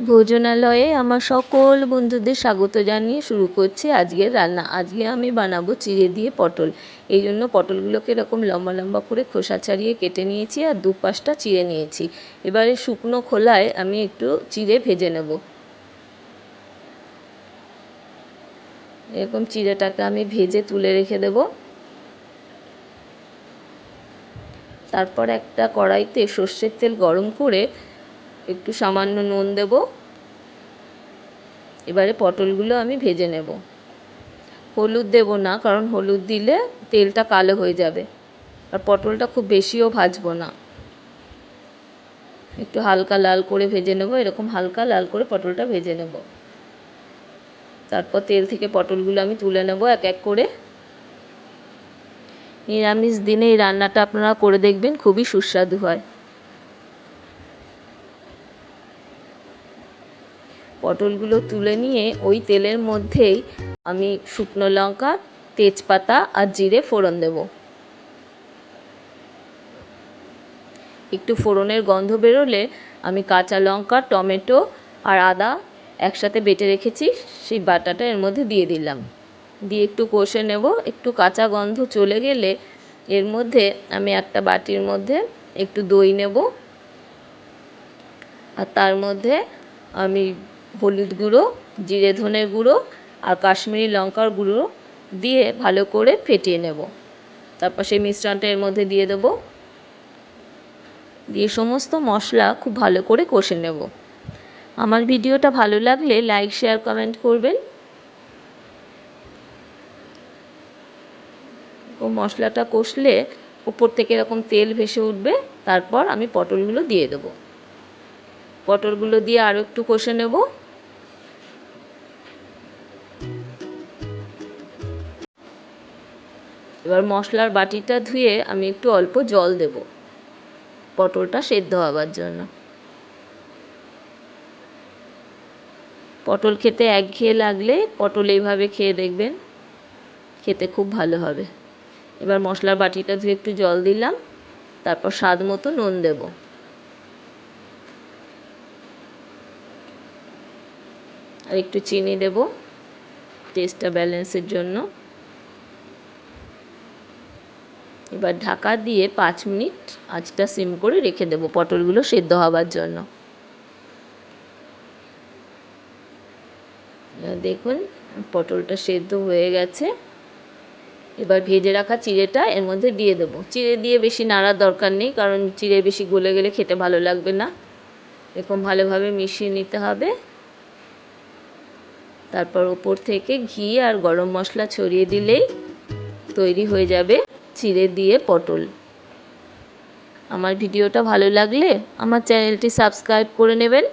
ভোজনালয়ে আমার সকল বন্ধুদের স্বাগত জানিয়ে শুরু করছি আজকের রান্না। আজকে আমি বানাবো চিড়ে দিয়ে পটল। এই জন্য পটলগুলোকে এরকম লম্বা লম্বা করে খোসা ছাড়িয়ে কেটে নিয়েছি আর দু পাশটা চিড়ে নিয়েছি। এবারে শুকনো খোলায় আমি একটু চিড়ে ভেজে নেব। এরকম চিড়েটাকে আমি ভেজে তুলে রেখে দেব। তারপর একটা কড়াইতে সর্ষের তেল গরম করে একটু সামান্য নুন দেব। এবারে পটলগুলো আমি ভেজে নেব। হলুদ দেব না, কারণ হলুদ দিলে তেলটা কালো হয়ে যাবে। আর পটলটা খুব বেশিও ভাজবো না। একটু হালকা লাল করে ভেজে নেব, এরকম হালকা লাল করে পটলটা ভেজে নেব। তারপর তেল থেকে পটলগুলো আমি তুলে নেব এক এক করে। নিরামিষ দিনে এই রান্নাটা আপনারা করে দেখবেন, খুবই সুস্বাদু হয়। পটলগুলো তুলে নিয়ে ওই তেলের মধ্যেই আমি শুকনো লঙ্কা, তেজপাতা আর জিরে ফোড়ন দেব। একটু ফোড়নের গন্ধ বেরোলে আমি কাঁচা লঙ্কা, টমেটো আর আদা একসাথে বেটে রেখেছি, সেই বাটাটা এর মধ্যে দিয়ে দিলাম। দিয়ে একটু কষে নেব, একটু কাঁচা গন্ধ চলে গেলে এর মধ্যে আমি একটা বাটির মধ্যে একটু দই নেব। আর তার মধ্যে আমি হলুদ গুঁড়ো, জিরে ধনের গুঁড়ো আর কাশ্মীরি লঙ্কার গুঁড়ো দিয়ে ভালো করে ফেটিয়ে নেব। তারপর সেই মিশ্রণটা এর মধ্যে দিয়ে দেবো। দিয়ে সমস্ত মশলা খুব ভালো করে কষে নেব। আমার ভিডিওটা ভালো লাগলে লাইক, শেয়ার, কমেন্ট করবেন। ও মশলাটা কষলে উপর থেকে এরকম তেল ভেসে উঠবে, তারপর আমি পটলগুলো দিয়ে দেবো। পটলগুলো দিয়ে আরও একটু কষে নেব। এবার মশলার বাটিটা ধুয়ে আমি একটু অল্প জল দেব। পটলটা সেদ্ধ হওয়ার জন্য। পটল খেতে একঘেয়ে লাগলে পটল এইভাবে খেয়ে দেখবেন, খেতে খুব ভালো হবে। এবার মশলার বাটিটা ধুয়ে একটু জল দিলাম, তারপর স্বাদ মতো নুন দেব। আর একটু চিনি দেব টেস্টটা ব্যালেন্সের জন্য। এবার ঢাকা দিয়ে পাঁচ মিনিট আঁচটা সিম করে রেখে দেবো পটলগুলো সেদ্ধ হওয়ার জন্য। দেখুন, পটলটা সেদ্ধ হয়ে গেছে। এবার ভেজে রাখা চিড়েটা এর মধ্যে দিয়ে দেবো। চিড়ে দিয়ে বেশি নাড়ার দরকার নেই, কারণ চিড়ে বেশি গলে গেলে খেতে ভালো লাগবে না। এরকম ভালোভাবে মিশিয়ে নিতে হবে। তারপর ওপর থেকে ঘি আর গরম মশলা ছড়িয়ে দিলেই তৈরি হয়ে যাবে। চিড়ে দিয়ে পটল। আমার ভিডিওটা ভালো লাগলে আমার চ্যানেলটি সাবস্ক্রাইব করে নেবেন।